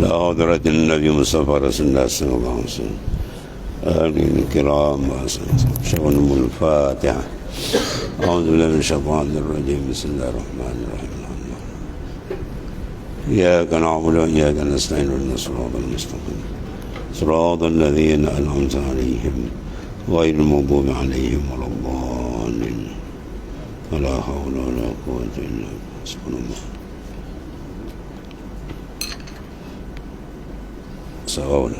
لا حضرة النبي مصطفى رسول الله صلى الله عليه وسلم. آله الكرام شغل الفاتحة. أعوذ بالله من الشيطان الرجيم. بسم الله الرحمن الرحيم. إياك نعبد وإياك نستعين. اهدنا الصراط المستقيم. صراط الذين أنعمت عليهم غير المغضوب عليهم ولا الضالين. ولا حول ولا قوة إلا بالله. سبحان الله. سواء.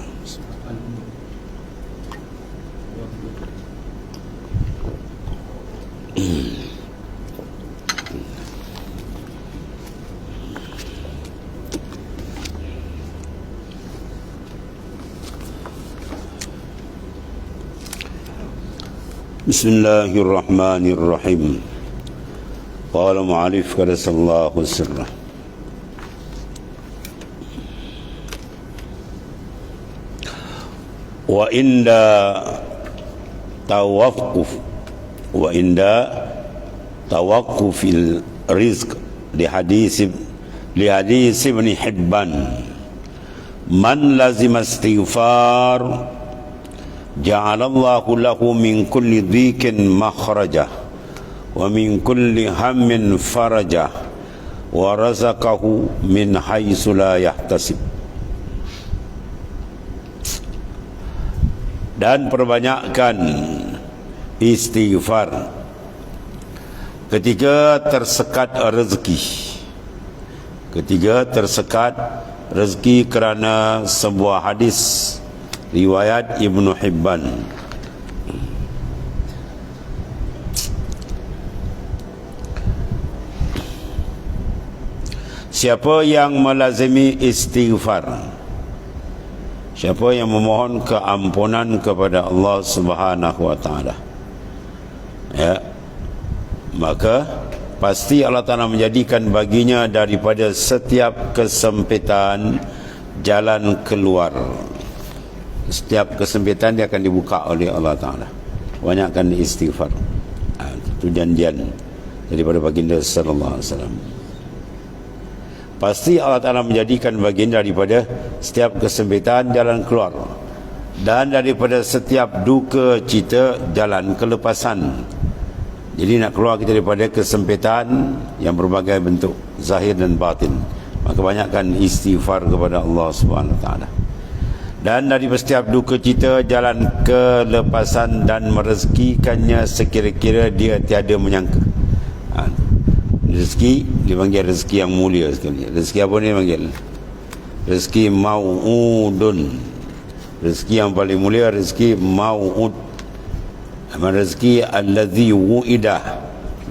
بسم الله الرحمن الرحيم. قال معرف قدس الله سره وعند توقف وعند توقف الرزق لحديث لحديث ابن حبان. من لزم استغفار جعل الله له من كل ضيق مخرجا ومن كل هم فرجا ورزقه من حيث لا يحتسب. Dan perbanyakkan istighfar. Ketika tersekat rezeki. Ketika tersekat rezeki kerana sebuah hadis riwayat Ibnu Hibban. Siapa yang melazimi istighfar Siapa yang memohon keampunan kepada Allah Subhanahu wa taala? Ya. Maka pasti Allah Taala menjadikan baginya daripada setiap kesempitan jalan keluar. Setiap kesempitan dia akan dibuka oleh Allah Taala. Banyakkan istighfar. Ha, itu janjian daripada baginda sallallahu alaihi wasallam pasti Allah Taala menjadikan bagian daripada setiap kesempitan jalan keluar. Dan daripada setiap duka cita jalan kelepasan. Jadi nak keluar kita daripada kesempitan yang berbagai bentuk zahir dan batin. Maka banyakkan istighfar kepada Allah Subhanahu Taala. Dan dari setiap duka cita jalan kelepasan dan merezekikannya sekira-kira dia tiada menyangka. Rezeki dipanggil rezeki yang mulia sekali. Rezeki apa ni panggil? Rezeki mau'udun. Rezeki yang paling mulia rezeki mau'ud. Rezeki allazi wu'ida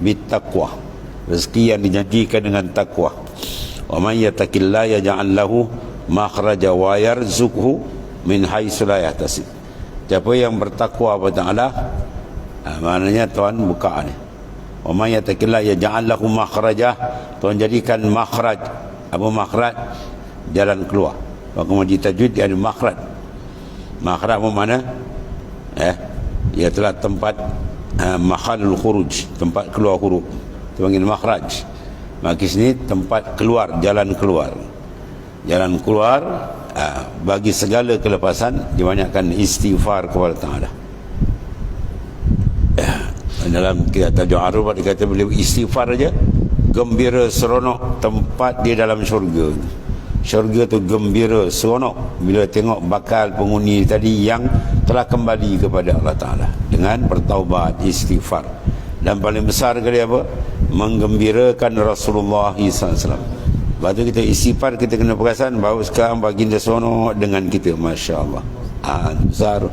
bitaqwa rezeki yang dijanjikan dengan takwa wa man yattaqillaha yaj'al lahu makhraja wa yarzuqhu min haitsu la yahtasib. Siapa yang bertakwa kepada Allah, ha, maknanya Tuhan buka ni. Wa may yattaqilla yaj'al lahu makhraja. Tuhan jadikan makhraj. Apa makhraj? Jalan keluar. Wa kemudian tajwid ada makhraj. Makhraj apa mana? Eh, ia telah tempat uh, mahalul khuruj, tempat keluar huruf. Itu panggil makhraj. Maka sini tempat keluar, jalan keluar. Jalan keluar Ah, bagi segala kelepasan dibanyakkan istighfar kepada Taala. Dalam kita tajuk aruf dia kata beliau istighfar aja gembira seronok tempat di dalam syurga. Syurga tu gembira seronok bila tengok bakal penghuni tadi yang telah kembali kepada Allah Taala dengan bertaubat istighfar. Dan paling besar kali apa? Menggembirakan Rasulullah SAW. Lepas tu kita istighfar kita kena perasan bahawa sekarang baginda sono dengan kita Masya Allah ha, Besar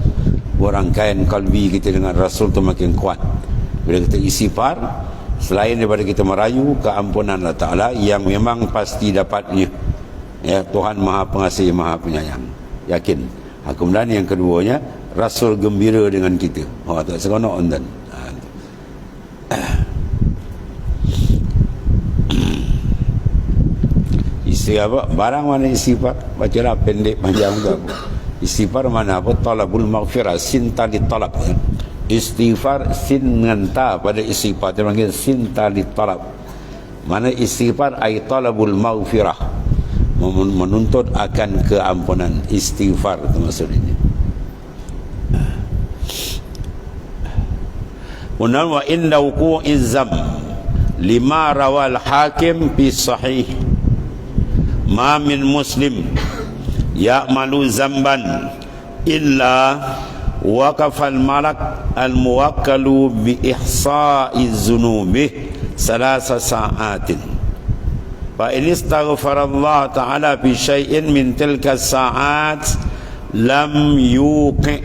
Orang kain kalbi kita dengan Rasul tu makin kuat Bila kita istighfar Selain daripada kita merayu keampunan Allah Ta'ala Yang memang pasti dapatnya. Ya, Tuhan maha pengasih maha penyayang. Yakin. Ha, Kemudian yang keduanya Rasul gembira dengan kita. Oh tak seronok enten istighfar barang mana istighfar baca lah pendek panjang tu apa. Istighfar mana apa? Talabul maghfirah sin tali talab istighfar sin dengan ta pada istighfar. Dia panggil sin tali talab. Mana istighfar ay talabul maghfirah. Menuntut akan keampunan istighfar itu maksudnya. Unal wa inda wuku'iz zam. Lima rawal hakim fi sahih. Ma min muslim. Ya'malu zamban illa waqafa al-malak al-muwakkalu bi ihsa'i zunubi salasa sa'atin fa in istaghfara Allah ta'ala bi syai'in min tilka sa'at lam yuqi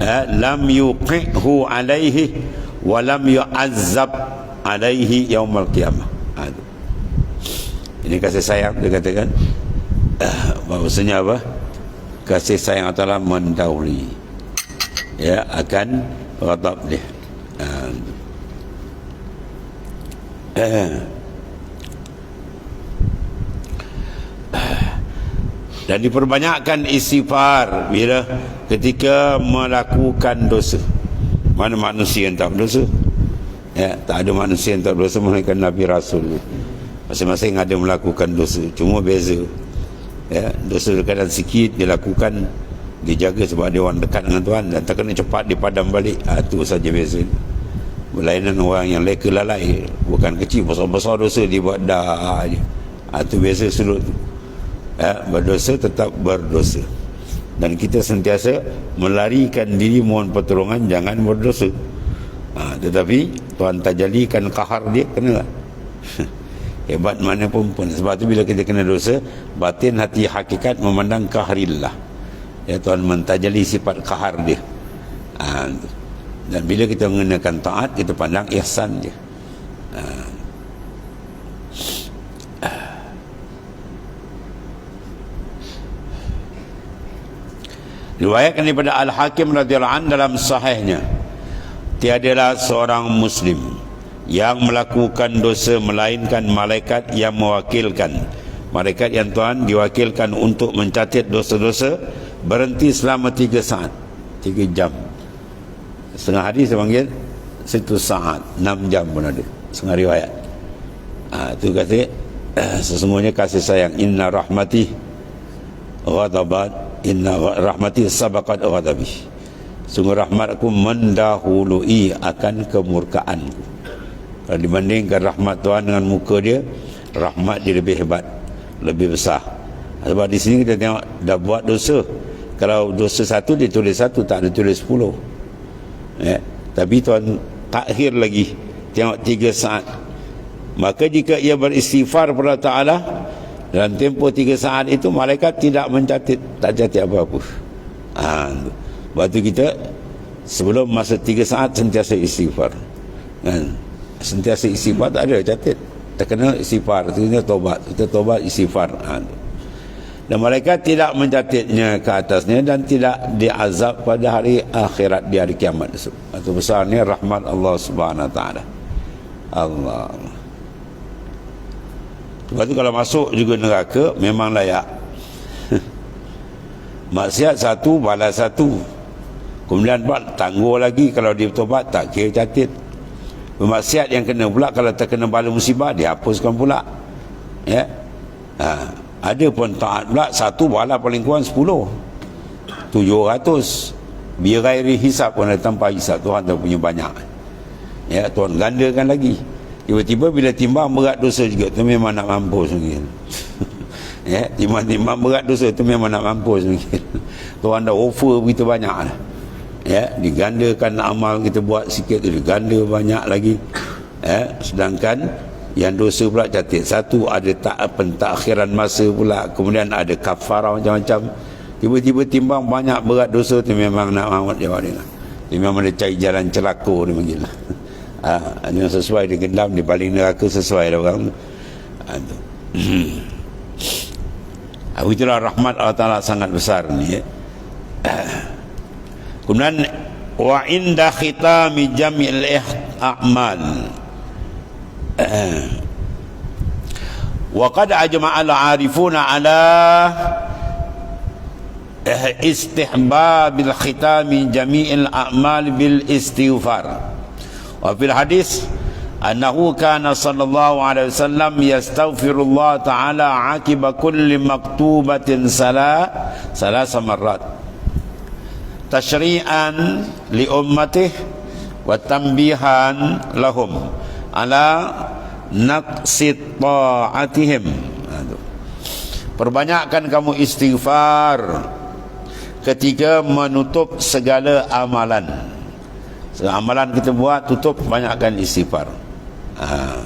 eh, lam yuqihu alaihi walam yu'azzab alaihi yaumal qiyamah ha, ini kasih sayang dia katakan. Uh, bahawasanya apa? Kasih sayang Allah mendahului ya akan ghadab dia uh, uh, dan diperbanyakkan istighfar bila ketika melakukan dosa mana manusia yang tak berdosa? Ya, tak ada manusia yang tak berdosa melainkan Nabi Rasul. Masing-masing ada melakukan dosa. Cuma beza. Ya, dosa kadang sikit dia lakukan dia jaga sebab dia orang dekat dengan Tuhan dan tak kena cepat dipadam balik. Ha, itu saja beza. Berlainan orang yang leka lalai bukan kecil besar-besar dosa dia buat dah aja. Ha, itu beza sudut tu. Ya, berdosa tetap berdosa dan kita sentiasa melarikan diri mohon pertolongan jangan berdosa ha, tetapi Tuhan tak jadikan kahar dia kena hebat mana pun pun sebab tu bila kita kena dosa batin hati hakikat memandang kaharillah ya Tuhan mentajali sifat kahar dia ha, dan bila kita mengenakan taat kita pandang ihsan dia ha, Riwayatkan daripada Al-Hakim radhiyallahu an dalam sahihnya. Tiadalah seorang muslim yang melakukan dosa melainkan malaikat yang mewakilkan. Malaikat yang Tuhan diwakilkan untuk mencatat dosa-dosa berhenti selama tiga saat. tiga jam. Setengah hari saya panggil satu saat, enam jam pun ada. Setengah riwayat. Itu kata sesungguhnya kasih sayang inna rahmati ghadabat inna rahmati sabaqat ghadabi sungguh rahmatku mendahului akan kemurkaanku kalau dibandingkan rahmat Tuhan dengan muka dia rahmat dia lebih hebat lebih besar sebab di sini kita tengok dah buat dosa kalau dosa satu dia tulis satu tak ada tulis sepuluh. Ya. tapi Tuhan takhir lagi tengok tiga saat. Maka jika ia beristighfar kepada Ta'ala dalam tempoh tiga saat itu malaikat tidak mencatat tak catat apa-apa. Ha, waktu kita sebelum masa tiga saat sentiasa istighfar. Kan sentiasa istighfar tak ada catat terkena istighfar itu tobat. Kita tobat istighfar. Ha, dan malaikat tidak mencatatnya ke atasnya dan tidak diazab pada hari akhirat di hari kiamat itu besarnya rahmat Allah subhanahu wa ta'ala Allah Lepas tu kalau masuk juga neraka memang layak. Maksiat satu, balas satu. Kemudian buat tangguh lagi kalau dia bertobat tak kira catit. Maksiat yang kena pula kalau terkena bala musibah dihapuskan pula. Ya. Ha. Ada pun taat pula satu bala paling kurang sepuluh. Tujuh ratus. Biar gairi hisap pun ada tanpa hisap. Tuhan tak punya banyak. Ya, Tuhan gandakan lagi. Tiba-tiba bila timbang berat dosa juga tu memang nak mampus mungkin. ya, timbang-timbang berat dosa tu memang nak mampus mungkin. Tuhan dah offer begitu banyak dah. Ya, digandakan amal kita buat sikit tu diganda banyak lagi. Ya, sedangkan yang dosa pula catat satu ada tak pentakhiran masa pula. Kemudian ada kafarah macam-macam. Tiba-tiba timbang banyak berat dosa tu memang nak mamat jawab dia. Dia memang ada cari jalan celaka dia panggil. Lah ha, yang sesuai dengan gendam di paling neraka sesuai dengan orang. Ha, tu. ha, itulah rahmat Allah Ta'ala sangat besar ni ya. kemudian wa inda khitami jami'il a'mal وقد أجمع العارفون على استحباب الختام من جميع الأعمال بالاستغفار. وفي الحديث أنه كان صلى الله عليه وسلم يستغفر الله تعالى عقب كل مكتوبة صلاة ثلاث مرات. تشريعا لأمته وتنبيها لهم. Ala naqsit ta'atihim. Perbanyakkan kamu istighfar ketika menutup segala amalan. Segala amalan kita buat tutup banyakkan istighfar. Ha.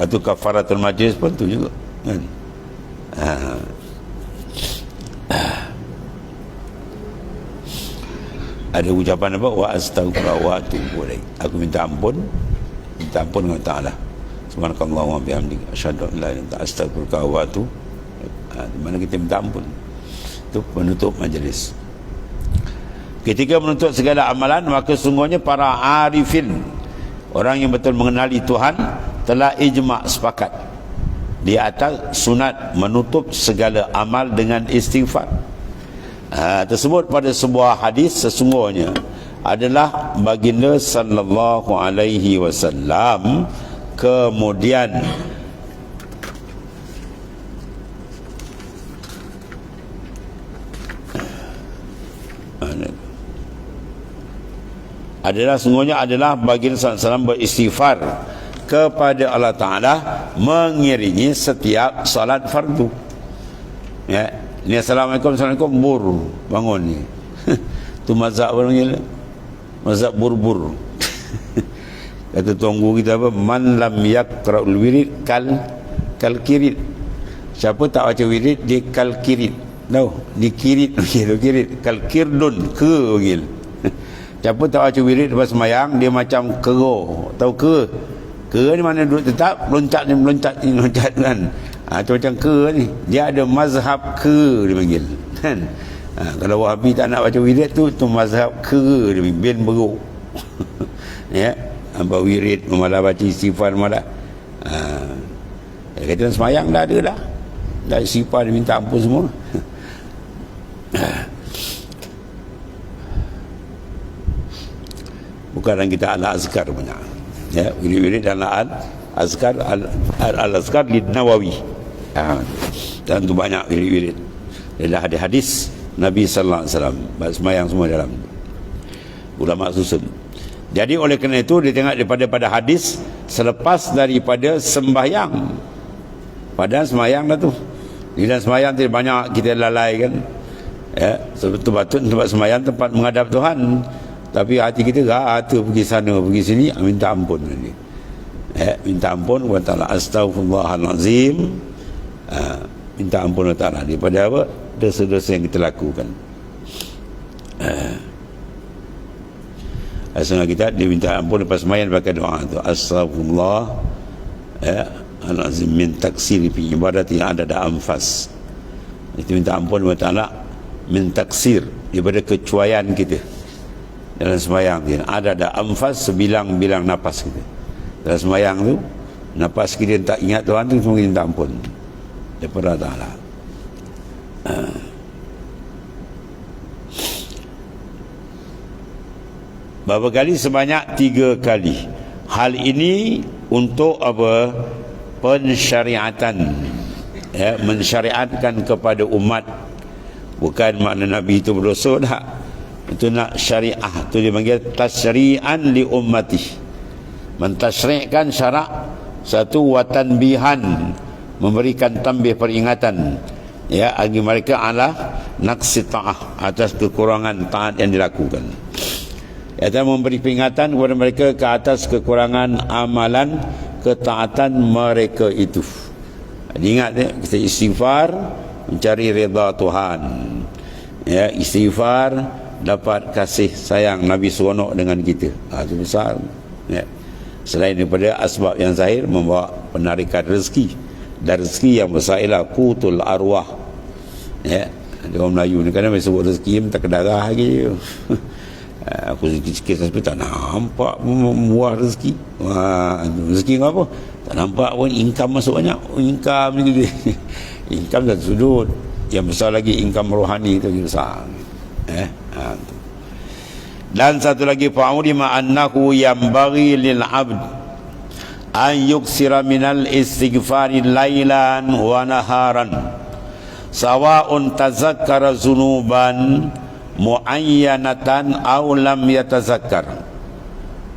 batu kafaratul majlis pun tu juga kan? Ha. Ada ucapan apa? Wa astaghfirullah wa atubu aku minta ampun. Minta ampun kepada taala. Subhanakallah wa bihamdika asyhadu an la ilaha illa astaghfiruka wa ha, di mana kita minta ampun? Itu penutup majlis. Ketika menutup segala amalan maka sungguhnya para arifin orang yang betul mengenali Tuhan telah ijma' sepakat. Di atas sunat menutup segala amal dengan istighfar ha, tersebut pada sebuah hadis sesungguhnya adalah baginda sallallahu alaihi wasallam. Kemudian adalah sungguhnya adalah baginda sallallahu beristighfar kepada Allah Taala mengiringi setiap salat fardu. Ya Ni Assalamualaikum Assalamualaikum Bur Bangun ni. Tu mazhab apa panggil? Mazhab bur-bur. Kata tuan guru kita apa? Man lam yakra'ul wirid kal kirit Siapa tak baca wirid Dia kal kirit Tahu? Dia kirit Dia kirit Kal kirdun Ke panggil. Siapa tak baca wirid Lepas semayang Dia macam kero Tahu ke? Ke ni mana duduk tetap Loncat ni meloncat ni Loncat kan ha, tu macam ke ni? Dia ada mazhab ke dia panggil. Kan? Ha, kalau wahabi tak nak baca wirid tu tu mazhab ke dia panggil. Bin beruk. Ya? Apa wirid malah baca istighfar malah ha, dia kata semayang dah ada dah. Dah istighfar dia minta ampun semua. Bukan kita ala azkar banyak. Ya? Wirid-wirid dan ala azkar al, al, al, nawawi ha. dan tu banyak wirid-wirid. Adalah hadis hadis Nabi sallallahu alaihi wasallam semayang semua dalam ulama susun. Jadi oleh kerana itu dia tengok daripada pada hadis selepas daripada sembahyang. Pada sembahyang dah tu. Dalam sembahyang tu banyak kita lalai kan. Ya sebetulnya patut tempat sembahyang tempat menghadap Tuhan. Tapi hati kita rata pergi sana pergi sini. Minta ampun ni eh, minta ampun. Kepada Allah astagfirullahalazim ha, minta ampun Allah Ta'ala daripada apa? Dosa-dosa yang kita lakukan. Ha. Asalnya kita dia minta ampun lepas semayan pakai doa tu. Astagfirullah ya alazim min taksir fi ibadat yang ada dalam anfas. Itu minta ampun Allah min taksir daripada kecuaian kita. Dalam semayang kita. Ada ada anfas sebilang-bilang nafas kita. Dalam semayang tu nafas kita tak ingat Tuhan tu semua kita minta ampun daripada Ta'ala uh. Berapa kali? Sebanyak tiga kali. Hal ini untuk apa? Pensyariatan. Ya, Mensyariatkan kepada umat. Bukan makna Nabi itu berdosa tak Itu nak syariah. Itu dia panggil Tasyri'an li ummati. Mentasyri'kan syarak Satu watan bihan memberikan tambih peringatan. Ya bagi mereka ala naqsi ta'ah atas kekurangan taat yang dilakukan. Dan memberi peringatan kepada mereka ke atas kekurangan amalan ketaatan mereka itu. Ingat ya kita istighfar mencari redha Tuhan. Ya istighfar dapat kasih sayang Nabi seronok dengan kita. Ha, itu besar. Ya. Selain daripada asbab yang zahir membawa penarikan rezeki dan rezeki yang besar ialah kutul arwah. Ya ada orang Melayu ni kadang sebut rezeki minta kedarah lagi. Aku sikit-sikit tapi tak nampak buah rezeki. Rezeki apa? Tak nampak pun income masuk banyak. Income ni income satu sudut yang besar lagi income rohani tu lagi besar. Eh ha, dan satu lagi fa'ulima annahu yambaghi lil 'abd an yuksira minal istighfari lailan wa naharan sawa'un tazakkara zunuban muayyanatan aw lam yatazakkar.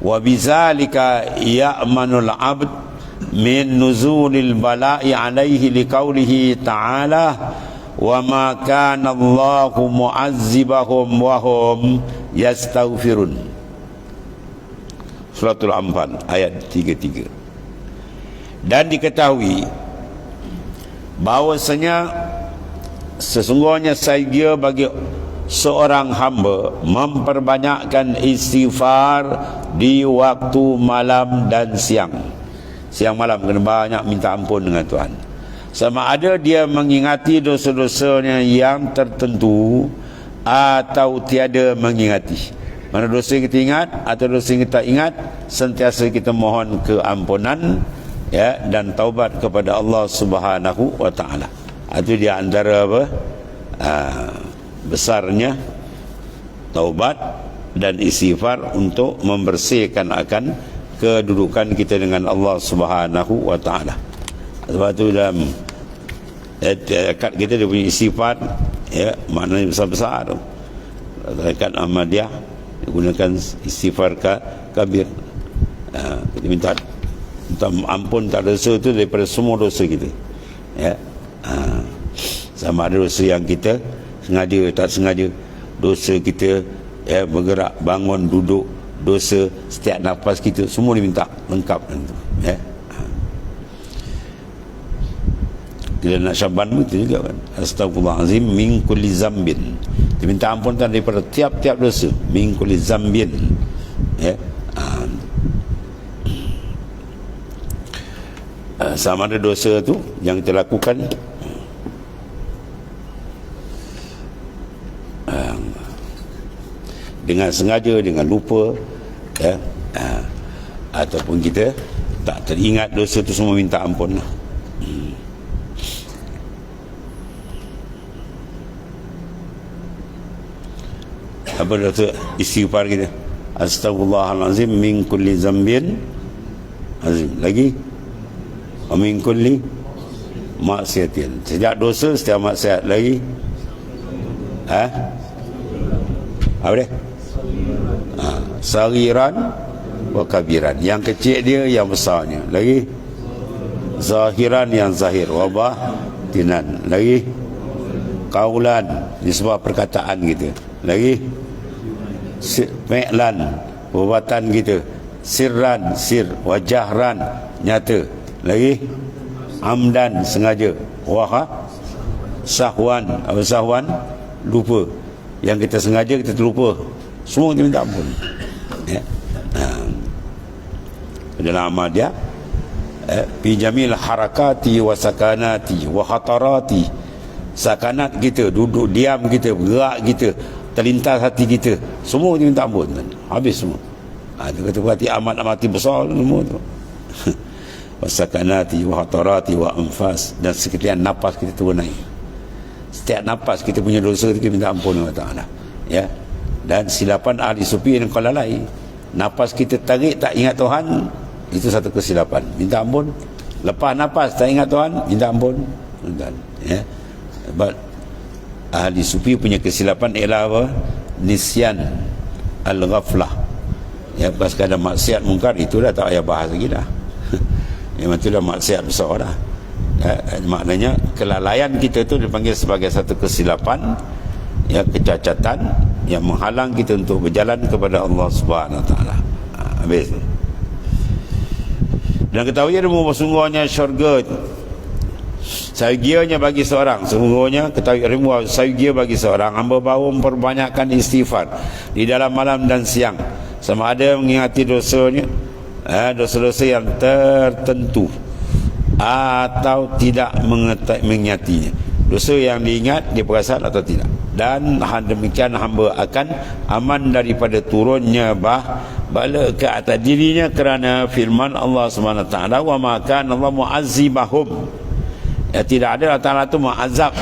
Wa bizalika ya'manul 'abd min nuzulil bala'i alaihi liqaulihi ta'ala wa ma kana Allahu mu'azzibahum wa hum yastaghfirun. Suratul Anfal ayat 33 dan diketahui bahawasanya sesungguhnya sahaja bagi seorang hamba memperbanyakkan istighfar di waktu malam dan siang. Siang malam kena banyak minta ampun dengan Tuhan. Sama ada dia mengingati dosa-dosanya yang tertentu atau tiada mengingati. Mana dosa yang kita ingat atau dosa yang kita ingat sentiasa kita mohon keampunan ya dan taubat kepada Allah Subhanahu wa taala. Itu dia antara apa? Uh, besarnya taubat dan istighfar untuk membersihkan akan kedudukan kita dengan Allah Subhanahu wa taala. Sebab itu dalam eh, kita dia punya istighfar ya maknanya besar-besar tu. Dekat Ahmadiyah gunakan istighfar ka, kabir. Kita minta minta ampun tak dosa tu daripada semua dosa kita ya uh, sama ada dosa yang kita sengaja tak sengaja dosa kita ya bergerak bangun duduk dosa setiap nafas kita semua diminta lengkap tu ya Bila nak syaban itu juga kan. Astagfirullahalazim min kulli zambin. Dia minta ampun daripada tiap-tiap dosa. Min kulli zambin. Ya. Sama ada dosa tu yang kita lakukan. Uh, dengan sengaja dengan lupa ya uh, ataupun kita tak teringat dosa tu semua minta ampun lah. apa dosa istighfar kita? Astagfirullahalazim min kulli zambin. Azim. Lagi min kulli maksiatin sejak dosa setiap maksiat lagi. Ha? Apa dia? Ha. sariran wa kabiran. Yang kecil dia yang besarnya. Lagi zahiran yang zahir. Wa batinan. Lagi kaulan. Disebab perkataan kita. Lagi fi'lan perbuatan kita. Sirran sir. Wajahran. Nyata lagi? Amdan sengaja. Wah sahwan. Apa sahwan? Lupa. Yang kita sengaja kita terlupa. Semua kita minta ampun. Ya ha. dalam amal dia. Eh, jamil harakati wa sakanati wa khatarati. Sakanat kita duduk diam kita gerak kita terlintas hati kita. Semua kita minta ampun. Habis semua. Ha, dia kata berarti amat amati besar semua tu wasakanati wa hatarati wa anfas dan sekalian nafas kita turun naik. Setiap nafas kita punya dosa kita minta ampun kepada Allah. Ya? Dan silapan ahli sufi yang kala lain nafas kita tarik tak ingat Tuhan itu satu kesilapan. Minta ampun. Lepas nafas tak ingat Tuhan minta ampun. Ya? But ahli sufi punya kesilapan ialah apa? Nisyan al-ghaflah. Ya pas ada maksiat mungkar itu dah tak payah bahas lagi dah memang itu dah maksiat besar dah. Ya, maknanya kelalaian kita itu dipanggil sebagai satu kesilapan ya kecacatan yang menghalang kita untuk berjalan kepada Allah Subhanahu Wa Taala. Ha, habis dan ketahui ada sungguhnya syurga. Sahagianya bagi seorang. Sungguhnya ketahui ilmu Sahagia bagi seorang. Hamba baru memperbanyakkan istighfar Di dalam malam dan siang. Sama ada mengingati dosanya Dosa-dosa yang tertentu Atau tidak mengingatinya. Dosa yang diingat Dia perasan atau tidak? Dan demikian hamba akan Aman daripada turunnya bah Bala ke atas dirinya Kerana firman Allah SWT Wa makan Allah mu'azzibahum. Ya, tidak ada Allah Ta'ala itu ma'azab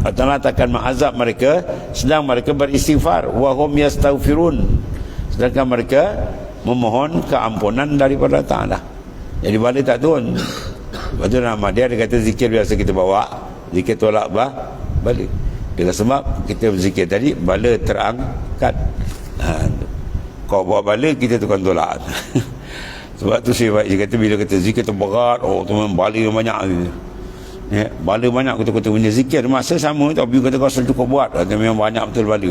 Allah Ta'ala akan ma'azab mereka sedang mereka beristighfar. Wahum yastaghfirun. Sedangkan mereka memohon keampunan daripada Ta'ala. Jadi balik tak turun. Lepas tu nama dia dia kata zikir biasa kita bawa. Zikir tolak bah balik. Dengan sebab kita berzikir tadi bala terangkat. Ha, kau bawa bala kita tukar tolak. Sebab tu saya dia kata bila kata zikir tu berat oh tu bala banyak. Ya, bala banyak kata-kata punya zikir masa sama tapi kata kau cukup buat kata memang banyak betul bala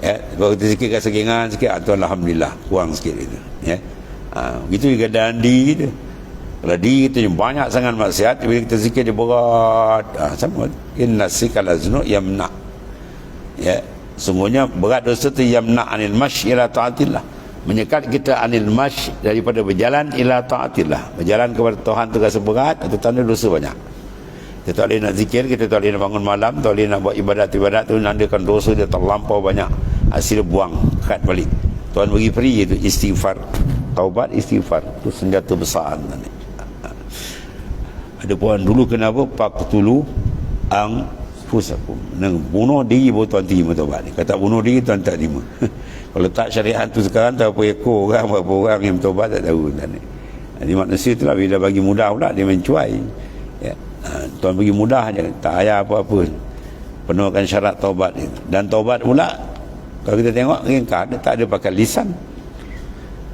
ya, kalau kita zikir kat sekingan sikit ah, Alhamdulillah kurang sikit itu ya. ha, gitu juga dandi gitu kalau di kita banyak sangat maksiat bila kita zikir dia berat ha, sama. Inna sikal aznu yamna. Ya sungguhnya berat dosa tu yamna anil mash ila taatillah. Menyekat kita anil mash daripada berjalan ila taatillah. Berjalan kepada Tuhan tu rasa berat itu tanda dosa banyak. Kita tak boleh nak zikir kita tak boleh nak bangun malam tak boleh nak buat ibadat-ibadat tu nandakan dosa dia terlampau banyak hasil buang kat balik. Tuhan bagi free itu istighfar. Taubat istighfar. Itu senjata besar. Ni ada puan dulu kenapa pak tulu ang fusakum. Bunuh diri baru tuan terima taubat ni. Kata bunuh diri tuan tak terima. Kalau tak syariat tu sekarang tak apa ekor orang berapa orang yang bertobat tak tahu tuan ni. Jadi manusia tu lah bila bagi mudah pula dia mencuai ya. ha, tuan bagi mudah je. Tak payah apa-apa. Penuhkan syarat taubat ni. Dan taubat pula kalau kita tengok ringkas dia tak ada pakai lisan.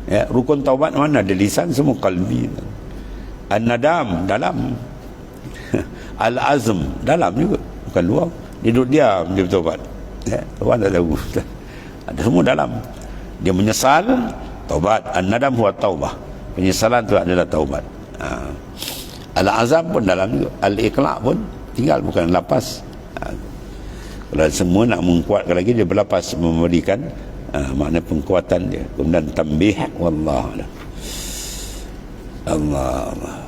Ya, rukun taubat mana ada lisan semua kalbi. An-nadam dalam. Al-azm dalam juga. Bukan luar. Dia duduk diam Dia bertobat. Ya, Tuhan tak tahu. Ada semua dalam. Dia menyesal Taubat. An-nadam huwa taubah. Penyesalan tu adalah taubat. Ha. Al-azam pun dalam juga. Al-iqla' pun Tinggal bukan lapas ha. Kalau semua nak mengkuatkan lagi Dia berlapas memberikan ha, Makna pengkuatan dia. Kemudian tambih Wallah. Allah Allah